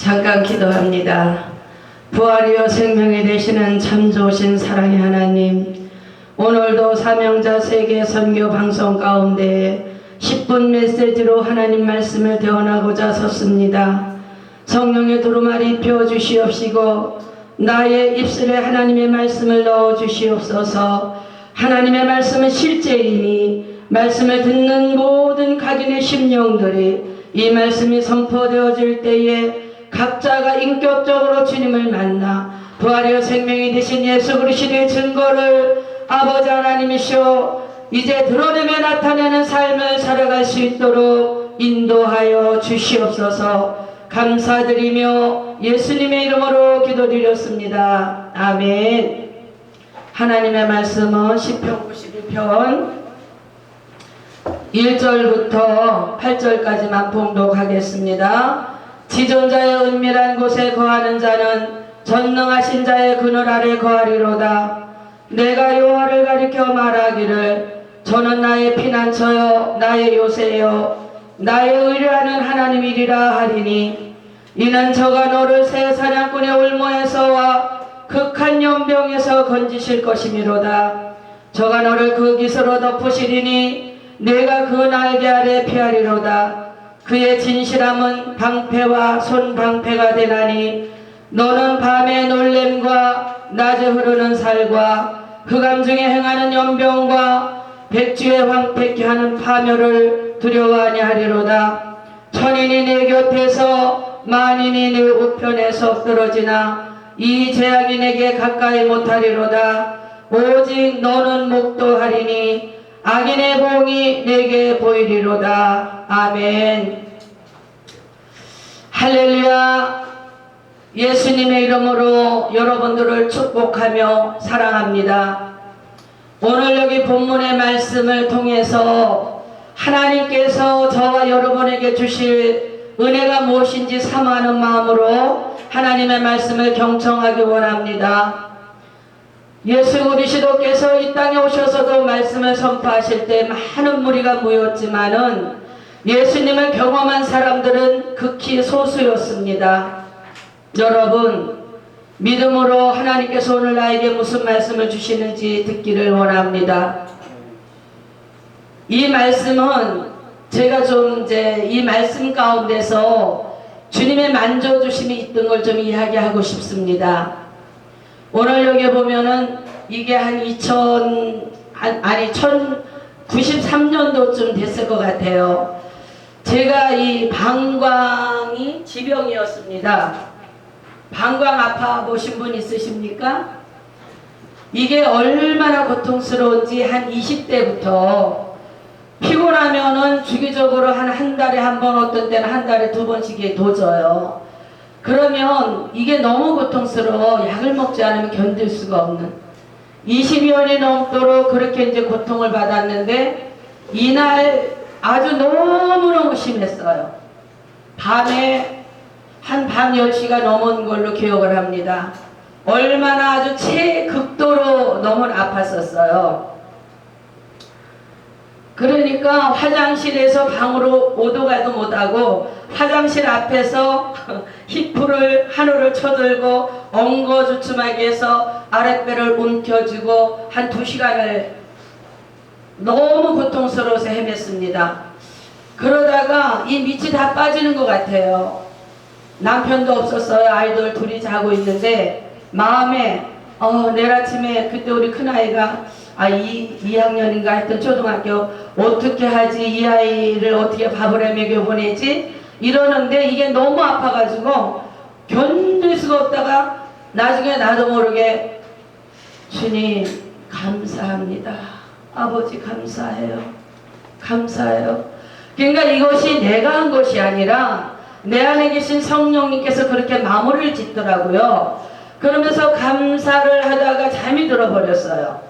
잠깐 기도합니다. 부활이요 생명이 되시는 참 좋으신 사랑의 하나님, 오늘도 사명자 세계 선교 방송 가운데 10분 메시지로 하나님 말씀을 대원하고자 섰습니다. 성령의 두루마리 펴 주시옵시고 나의 입술에 하나님의 말씀을 넣어 주시옵소서. 하나님의 말씀은 실제이니 말씀을 듣는 모든 각인의 심령들이 이 말씀이 선포되어질 때에 각자가 인격적으로 주님을 만나 부활의 생명이 되신 예수 그리스도의 증거를 아버지 하나님이시오 이제 드러내며 나타내는 삶을 살아갈 수 있도록 인도하여 주시옵소서 감사드리며 예수님의 이름으로 기도드렸습니다. 아멘 하나님의 말씀은 시편 91편 1절부터 8절까지만 봉독하겠습니다. 지존자의 은밀한 곳에 거하는 자는 전능하신 자의 그늘 아래 거하리로다. 내가 여호와를 가리켜 말하기를 저는 나의 피난처요 나의 요새요 나의 의뢰하는 하나님이리라 하리니 이는 저가 너를 새 사냥꾼의 올모에서와 극한 연병에서 건지실 것이미로다. 저가 너를 그 기스로 덮으시리니 내가 그 날개 아래 피하리로다. 그의 진실함은 방패와 손방패가 되나니 너는 밤의 놀램과 낮에 흐르는 살과 흑암 중에 행하는 연병과 백주에 황폐케 하는 파멸을 두려워하냐 하리로다. 천인이 내 곁에서 만인이 내 우편에서 떨어지나 이 재앙이 내게 가까이 못하리로다. 오직 너는 목도하리니 악인의 봉이 내게 보이리로다. 아멘. 할렐루야. 예수님의 이름으로 여러분들을 축복하며 사랑합니다. 오늘 여기 본문의 말씀을 통해서 하나님께서 저와 여러분에게 주실 은혜가 무엇인지 사모하는 마음으로 하나님의 말씀을 경청하기 원합니다. 예수 그리스도께서 이 땅에 오셔서도 말씀을 선포하실 때 많은 무리가 모였지만은 예수님을 경험한 사람들은 극히 소수였습니다. 여러분, 믿음으로 하나님께서 오늘 나에게 무슨 말씀을 주시는지 듣기를 원합니다. 이 말씀은 제가 좀 이제 이 말씀 가운데서 주님의 만져주심이 있던 걸 좀 이야기하고 싶습니다. 오늘 여기 보면은 이게 한 2000, 한- 아니 1093년도쯤 됐을 것 같아요. 제가 이 방광이 지병이었습니다. 방광 아파 보신 분 있으십니까? 이게 얼마나 고통스러운지 한 20대부터 피곤하면은 주기적으로 한 한 달에 한 번 어떤 때는 한 달에 두 번씩이 도져요. 그러면 이게 너무 고통스러워 약을 먹지 않으면 견딜 수가 없는 20여년이 넘도록 그렇게 이제 고통을 받았는데 이날 아주 너무너무 심했어요. 밤에 한 밤 10시가 넘은 걸로 기억을 합니다. 얼마나 아주 최극도로 너무 아팠었어요. 그러니까 화장실에서 방으로 오도 가도 못하고 화장실 앞에서 히프를 한우를 쳐들고 엉거주춤하게 해서 아랫배를 움켜쥐고 한 두 시간을 너무 고통스러워서 헤맸습니다. 그러다가 이 밑이 다 빠지는 것 같아요. 남편도 없었어요. 아이들 둘이 자고 있는데 마음에 어, 내일 아침에 그때 우리 큰아이가 아, 이, 2학년인가 했던 초등학교 어떻게 하지? 이 아이를 어떻게 밥을 해 먹여 보내지? 이러는데 이게 너무 아파가지고 견딜 수가 없다가 나중에 나도 모르게 주님 감사합니다. 아버지 감사해요. 감사해요. 그러니까 이것이 내가 한 것이 아니라 내 안에 계신 성령님께서 그렇게 마무리를 짓더라고요. 그러면서 감사를 하다가 잠이 들어버렸어요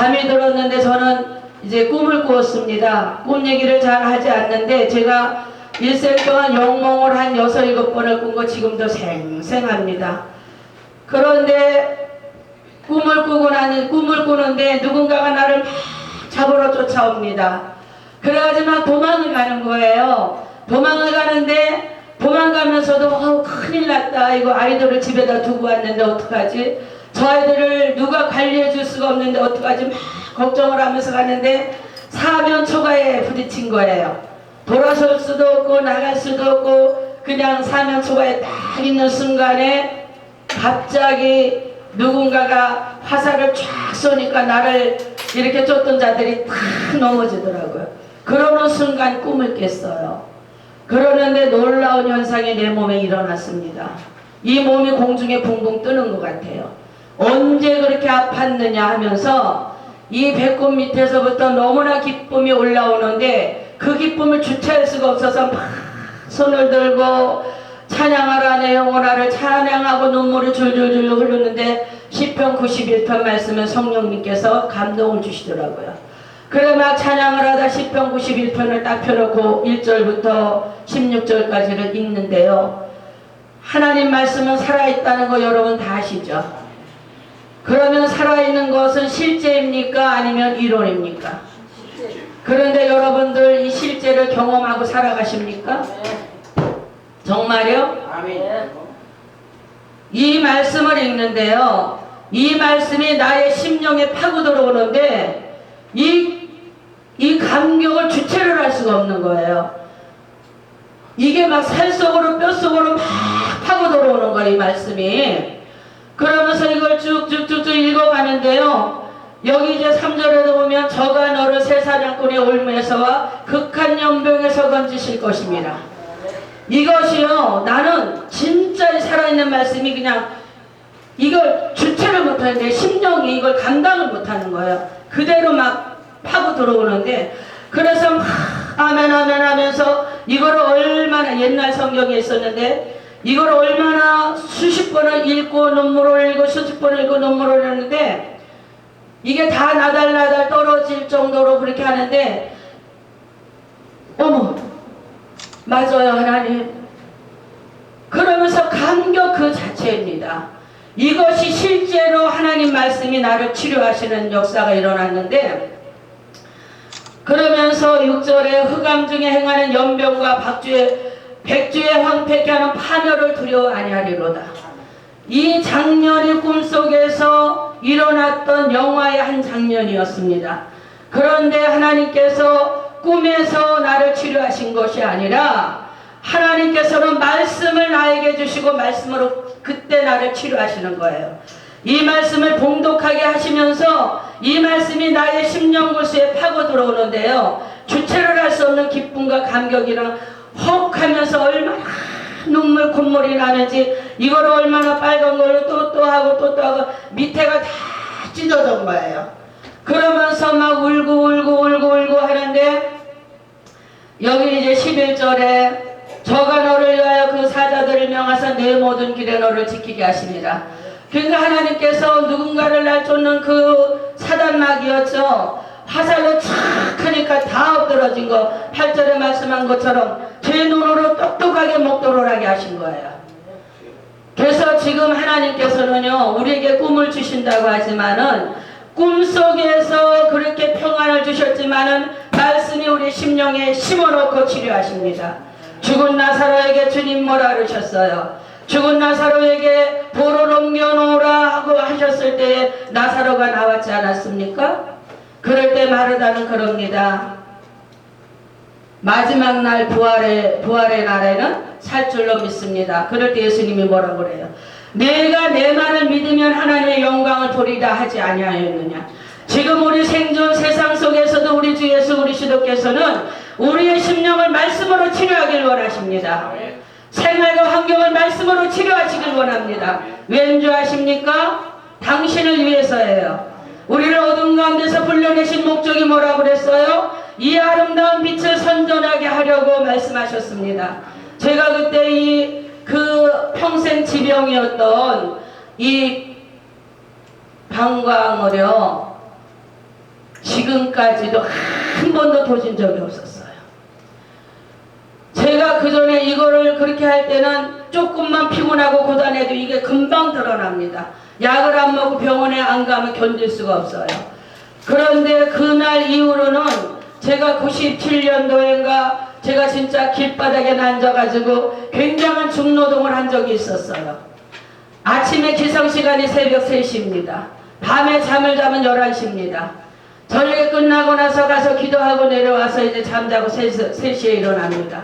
잠이 들었는데 저는 이제 꿈을 꾸었습니다. 꿈 얘기를 잘 하지 않는데 제가 일생 동안 영몽을 한 여섯 일곱 번을 꾼 거 지금도 생생합니다. 그런데 꿈을 꾸고 나는 꿈을 꾸는데 누군가가 나를 막 잡으러 쫓아옵니다. 그래가지고 막 도망을 가는 거예요. 도망을 가는데 도망가면서도 큰 큰일 났다. 이거 아이들을 집에다 두고 왔는데 어떡하지? 저 아이들을 누가 관리해 줄 수가 없는데 어떡하지? 막 걱정을 하면서 가는데 사면 초가에 부딪힌 거예요. 돌아설 수도 없고 나갈 수도 없고 그냥 사면 초가에 딱 있는 순간에 갑자기 누군가가 화살을 쫙 쏘니까 나를 이렇게 쫓던 자들이 탁 넘어지더라고요. 그러는 순간 꿈을 깼어요. 그러는데 놀라운 현상이 내 몸에 일어났습니다. 이 몸이 공중에 붕붕 뜨는 것 같아요. 언제 그렇게 아팠느냐 하면서 이 배꼽 밑에서부터 너무나 기쁨이 올라오는데 그 기쁨을 주체할 수가 없어서 막 손을 들고 찬양하라 내 영혼아를 찬양하고 눈물이 줄줄줄 흐르는데 시편 91편 말씀은 성령님께서 감동을 주시더라고요. 막 찬양을 하다 시편 91편을 딱 펴놓고 1절부터 16절까지를 읽는데요. 하나님 말씀은 살아있다는 거 여러분 다 아시죠? 그러면 살아있는 것은 실제입니까? 아니면 이론입니까? 그런데 여러분들 이 실제를 경험하고 살아가십니까? 정말요? 아멘. 이 말씀을 읽는데요. 이 말씀이 나의 심령에 파고 들어오는데 이, 이 감격을 주체를 할 수가 없는 거예요. 이게 막 살 속으로 뼛속으로 막 파고 들어오는 거예요. 이 말씀이. 그러면서 이걸 쭉쭉쭉쭉 읽어가는데요. 여기 이제 3절에도 보면 저가 너를 새사냥꾼의 올무에서와 극한 연병에서 건지실 것입니다. 이것이요 나는 진짜 이 살아있는 말씀이 그냥 이걸 주체를 못하는데 심령이 이걸 감당을 못하는 거예요 그대로 막 파고 들어오는데 그래서 막 아멘 아멘 하면서 이걸 얼마나 옛날 성경에 있었는데 이걸 얼마나 수십 번을 읽고 눈물을 흘리고 수십 번을 읽고 눈물을 흘리는데 이게 다 나달나달 떨어질 정도로 그렇게 하는데 어머 맞아요, 하나님. 그러면서 감격 그 자체입니다. 이것이 실제로 하나님 말씀이 나를 치료하시는 역사가 일어났는데, 그러면서 6절에 흑암 중에 행하는 연병과 박주의 백주의 황폐케 하는 파멸을 두려워 아니하리로다. 이 장면이 꿈속에서 일어났던 영화의 한 장면이었습니다. 그런데 하나님께서 꿈에서 나를 치료하신 것이 아니라 하나님께서는 말씀을 나에게 주시고 말씀으로 그때 나를 치료하시는 거예요. 이 말씀을 봉독하게 하시면서 이 말씀이 나의 심령구수에 파고 들어오는데요. 주체를 할 수 없는 기쁨과 감격이랑 헉 하면서 얼마나 눈물 콧물이 나는지 이걸 얼마나 빨간 걸로 또 또 하고 또 또 하고 밑에가 다 찢어진 거예요. 그러면서 막 울고 울고 울고 울고 하는데 여기 이제 11절에 저가 너를 위하여 그 사자들을 명하사 내 모든 길에 너를 지키게 하십니다. 그러니까 하나님께서 누군가를 날 쫓는 그 사단막이었죠. 화살로 착 하니까 다 엎드러진 거 8절에 말씀한 것처럼 제 눈으로 똑똑하게 목도를 하게 하신 거예요. 그래서 지금 하나님께서는요 우리에게 꿈을 주신다고 하지만은 꿈속에서 그렇게 평안을 주셨지만은 말씀이 우리 심령에 심어놓고 치료하십니다. 죽은 나사로에게 주님 뭐라 그러셨어요? 죽은 나사로에게 돌을 옮겨놓으라 하고 하셨을 때에 나사로가 나왔지 않았습니까? 그럴 때 마르다는 그럽니다. 마지막 날 부활의 부활의 날에는 살 줄로 믿습니다. 그럴 때 예수님이 뭐라고 그래요? 내가 내 말을 믿으면 하나님의 영광을 보리라 하지 아니하였느냐? 지금 우리 생존 세상 속에서도 우리 주 예수 그리스도께서는 우리의 심령을 말씀으로 치료하길 원하십니다. 생활과 환경을 말씀으로 치료하시길 원합니다. 왠 줄 아십니까? 당신을 위해서예요. 우리를 어둠 가운데서 불러내신 목적이 뭐라고 그랬어요? 이 아름다운 빛을 선전하게 하려고 말씀하셨습니다. 제가 그때 이 그 평생 지병이었던 이 방광을요 지금까지도 한 번도 도진 적이 없었어요. 제가 그 전에 이거를 그렇게 할 때는 조금만 피곤하고 고단해도 이게 금방 드러납니다. 약을 안 먹고 병원에 안 가면 견딜 수가 없어요. 그런데 그날 이후로는 제가 97년도인가 제가 진짜 길바닥에 앉아가지고 굉장한 중노동을 한 적이 있었어요. 아침에 기상 시간이 새벽 3시입니다. 밤에 잠을 자면 11시입니다. 저녁에 끝나고 나서 가서 기도하고 내려와서 이제 잠자고 3시, 3시에 일어납니다.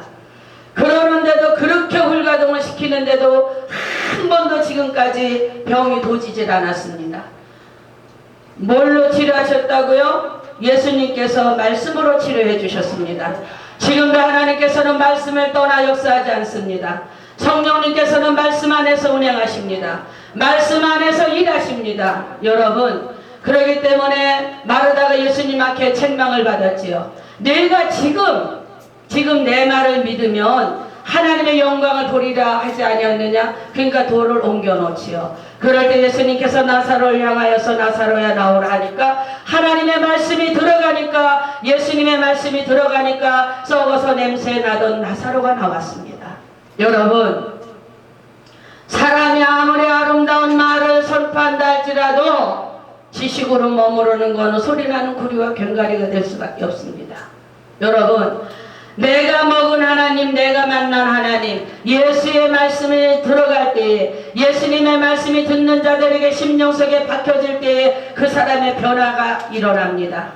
그러는데도 그렇게 홀가동을 시키는데도 한 번도 지금까지 병이 도지질 않았습니다. 뭘로 치료하셨다고요? 예수님께서 말씀으로 치료해 주셨습니다. 지금도 하나님께서는 말씀을 떠나 역사하지 않습니다. 성령님께서는 말씀 안에서 운행하십니다. 말씀 안에서 일하십니다. 여러분, 그러기 때문에 마르다가 예수님 앞에 책망을 받았지요. 내가 지금 지금 내 말을 믿으면 하나님의 영광을 보리라 하지 아니었느냐? 그러니까 돌을 옮겨 놓지요. 그럴 때 예수님께서 나사로를 향하여서 나사로야 나오라 하니까 하나님의 말씀이 들어가니까 예수님의 말씀이 들어가니까 썩어서 냄새 나던 나사로가 나왔습니다. 여러분 사람이 아무리 아름다운 말을 선포한다 할지라도 지식으로 머무르는 것은 소리나는 구리와 견가리가 될 수밖에 없습니다. 여러분 내가 먹은 하나님, 내가 만난 하나님, 예수의 말씀이 들어갈 때에, 예수님의 말씀이 듣는 자들에게 심령 속에 박혀질 때에 그 사람의 변화가 일어납니다.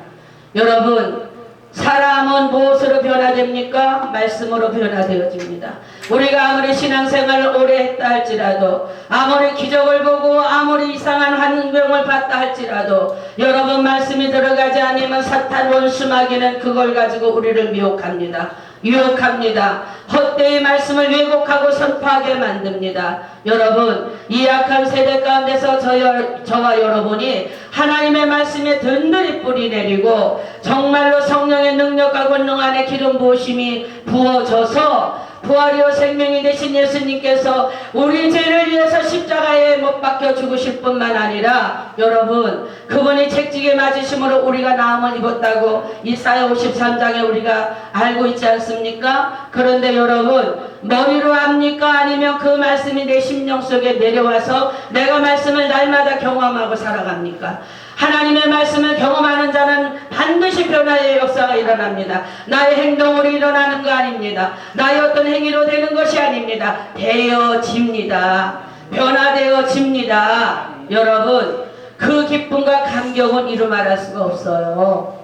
여러분, 사람은 무엇으로 변화됩니까? 말씀으로 변화되어집니다. 우리가 아무리 신앙생활을 오래 했다 할지라도 아무리 기적을 보고 아무리 이상한 환경을 봤다 할지라도 여러분 말씀이 들어가지 않으면 사탄 원수 마귀는 그걸 가지고 우리를 미혹합니다. 유혹합니다. 헛되이 말씀을 왜곡하고 선포하게 만듭니다. 여러분, 이 약한 세대 가운데서 저, 여- 저와 여러분이 하나님의 말씀에 든든히 뿌리 내리고 정말로 성령의 능력과 권능 안에 기름 부으심이 부어져서 부활이요 생명이 되신 예수님께서 우리 죄를 위해서 십자가에 못 박혀 죽으실 뿐만 아니라 여러분 그분이 책찍에 맞으심으로 우리가 나음을 입었다고 이사야 53장에 우리가 알고 있지 않습니까? 그런데 여러분 머리로 압니까? 아니면 그 말씀이 내 심령 속에 내려와서 내가 말씀을 날마다 경험하고 살아갑니까? 하나님의 말씀을 경험하는 자는 반드시 변화의 역사가 일어납니다. 나의 행동으로 일어나는 거 아닙니다. 나의 어떤 행위로 되는 것이 아닙니다. 되어집니다. 변화되어집니다. 여러분, 그 기쁨과 감격은 이루 말할 수가 없어요.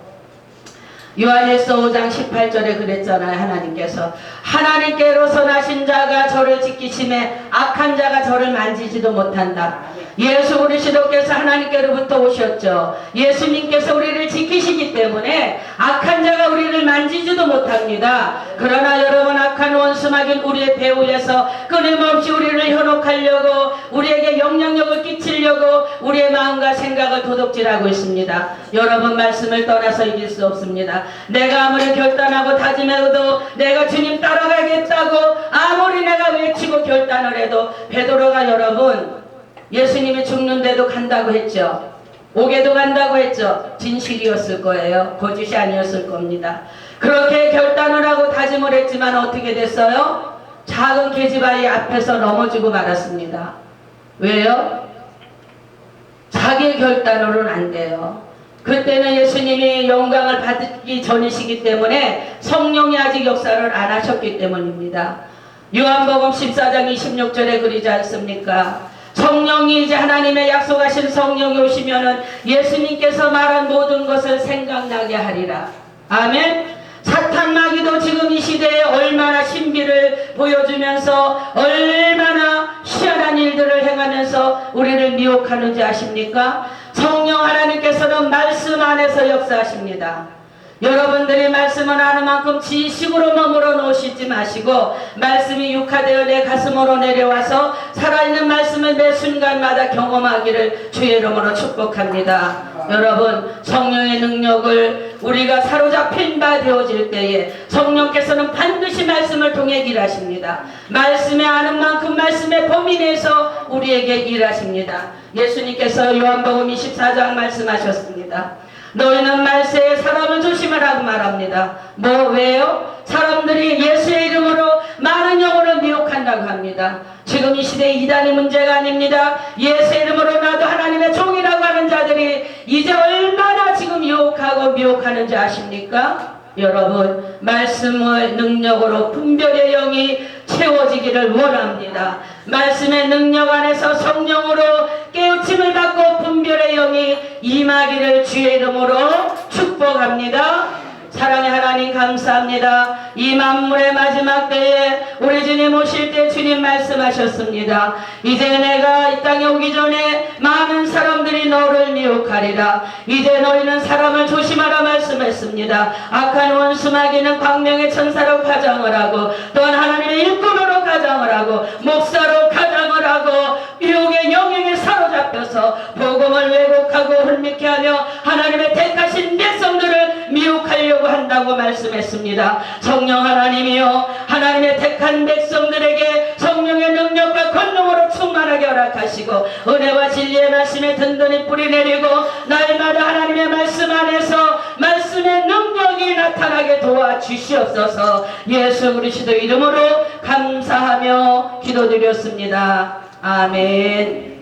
요한일서 5장 18절에 그랬잖아요. 하나님께서 하나님께로서 나신 자가 저를 지키심에 악한 자가 저를 만지지도 못한다. 예수 그리스도께서 하나님께로부터 오셨죠. 예수님께서 우리를 지키시기 때문에 악한 자가 우리를 만지지도 못합니다. 그러나 여러분 악한 원수막인 우리의 배후에서 끊임없이 우리를 현혹하려고 우리에게 영향력을 끼치려고 우리의 마음과 생각을 도둑질하고 있습니다. 여러분 말씀을 떠나서 이길 수 없습니다. 내가 아무리 결단하고 다짐해도 내가 주님 따라가겠다고 아무리 내가 외치고 결단을 해도 베드로가 여러분 예수님이 죽는데도 간다고 했죠. 오게도 간다고 했죠. 진실이었을 거예요. 거짓이 아니었을 겁니다. 그렇게 결단을 하고 다짐을 했지만 어떻게 됐어요? 작은 계집아이 앞에서 넘어지고 말았습니다. 왜요? 자기 결단으로는 안 돼요. 그때는 예수님이 영광을 받기 전이시기 때문에 성령이 아직 역사를 안 하셨기 때문입니다. 요한복음 14장 26절에 그리지 않습니까? 성령이 이제 하나님의 약속하신 성령이 오시면은 예수님께서 말한 모든 것을 생각나게 하리라. 아멘. 사탄 마귀도 지금 이 시대에 얼마나 신비를 보여주면서 얼마나 희한한 일들을 행하면서 우리를 미혹하는지 아십니까? 성령 하나님께서는 말씀 안에서 역사하십니다. 여러분들이 말씀을 아는 만큼 지식으로 머물러 놓으시지 마시고 말씀이 육화되어 내 가슴으로 내려와서 살아있는 말씀을 매 순간마다 경험하기를 주의 이름으로 축복합니다. 여러분 성령의 능력을 우리가 사로잡힌 바 되어질 때에 성령께서는 반드시 말씀을 통해 일하십니다. 말씀에 아는 만큼 말씀의 범위 내에서 우리에게 일하십니다. 예수님께서 요한복음 24장 말씀하셨습니다. 너희는 말세에 사람을 조심하라고 말합니다. 뭐 왜요? 사람들이 예수의 이름으로 많은 영혼을 미혹한다고 합니다. 지금 이 시대 이단이 문제가 아닙니다. 예수의 이름으로 나도 하나님의 종이라고 하는 자들이 이제 얼마나 지금 유혹하고 미혹하는지 아십니까? 여러분 말씀의 능력으로 분별의 영이 채워지기를 원합니다. 말씀의 능력 안에서 성령으로 임하기를 주의 이름으로 축복합니다. 사랑의 하나님 감사합니다. 이 만물의 마지막 때에 우리 주님 오실 때 주님 말씀하셨습니다. 이제 내가 이 땅에 오기 전에 많은 사람들이 너를 미혹하리라. 이제 너희는 사람을 조심하라 말씀했습니다. 악한 원수 마귀는 광명의 천사로 가장을 하고 또한 하나님의 일꾼으로 가장을 하고 목사로 사로잡혀서 복음을 왜곡하고 훌미케 하며 하나님의 택하신 백성들을 미혹하려고 한다고 말씀했습니다. 성령 하나님이요 하나님의 택한 백성들에게 성령의 능력과 권능으로 충만하게 허락하시고 은혜와 진리의 말씀에 든든히 뿌리내리고 날마다 하나님의 말씀 안에서 말씀의 능력이 나타나게 도와주시옵소서 예수 그리스도 이름으로 감사하며 기도드렸습니다. 아멘